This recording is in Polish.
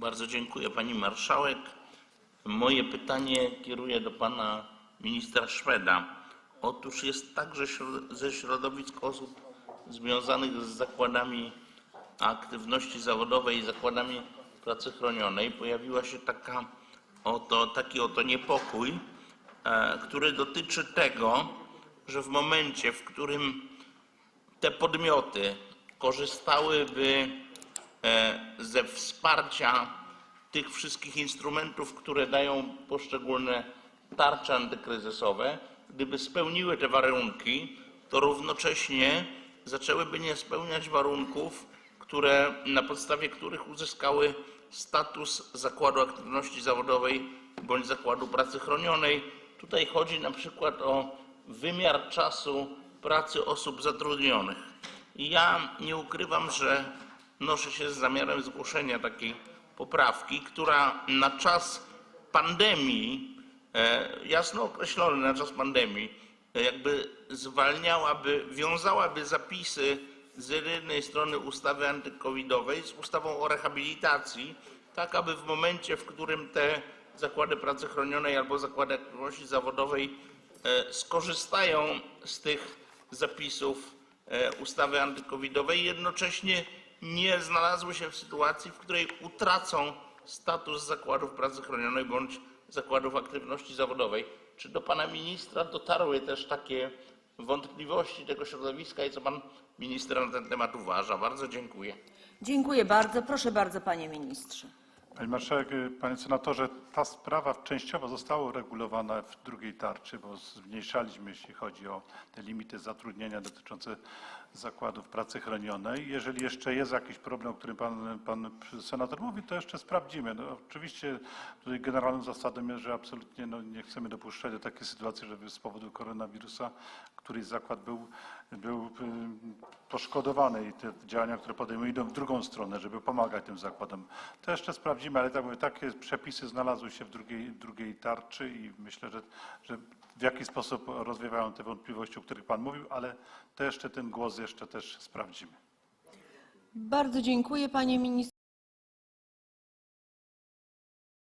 Bardzo dziękuję pani marszałek. Moje pytanie kieruję do pana ministra Szweda. Otóż jest także ze środowisk osób związanych z zakładami aktywności zawodowej i zakładami pracy chronionej pojawiła się taka oto, taki oto niepokój, e, który dotyczy tego, że w momencie, w którym te podmioty korzystałyby wsparcia tych wszystkich instrumentów, które dają poszczególne tarcze antykryzysowe, gdyby spełniły te warunki, to równocześnie zaczęłyby nie spełniać warunków, które, na podstawie których uzyskały status zakładu aktywności zawodowej bądź zakładu pracy chronionej. Tutaj chodzi na przykład o wymiar czasu pracy osób zatrudnionych. I ja nie ukrywam, że noszę się z zamiarem zgłoszenia takiej poprawki, która na czas pandemii, e, jasno określony na czas pandemii, e, jakby zwalniałaby, wiązałaby zapisy z jednej strony ustawy antykowidowej z ustawą o rehabilitacji, tak aby w momencie, w którym te zakłady pracy chronionej albo zakłady aktywności zawodowej e, skorzystają z tych zapisów ustawy antykowidowej, jednocześnie nie znalazły się w sytuacji, w której utracą status zakładów pracy chronionej bądź zakładów aktywności zawodowej. Czy do pana ministra dotarły też takie wątpliwości tego środowiska i co pan minister na ten temat uważa? Bardzo dziękuję. Dziękuję bardzo. Proszę bardzo, panie ministrze. Panie marszałek, y, panie senatorze, ta sprawa częściowo została uregulowana w drugiej tarczy, bo zmniejszaliśmy, jeśli chodzi o te limity zatrudnienia dotyczące zakładów pracy chronionej. Jeżeli jeszcze jest jakiś problem, o którym pan, pan senator mówi, to jeszcze sprawdzimy. No, oczywiście tutaj generalną zasadą jest, że absolutnie no, nie chcemy dopuszczać do takiej sytuacji, żeby z powodu koronawirusa któryś zakład był, był y, poszkodowany i te działania, które podejmujemy, idą w drugą stronę, żeby pomagać tym zakładom. To jeszcze sprawdzimy, ale tak mówię, takie przepisy znalazły się w drugiej, drugiej tarczy i myślę, że, że w jaki sposób rozwiewają te wątpliwości, o których Pan mówił, ale to jeszcze ten głos jeszcze też sprawdzimy. Bardzo dziękuję, panie ministrze.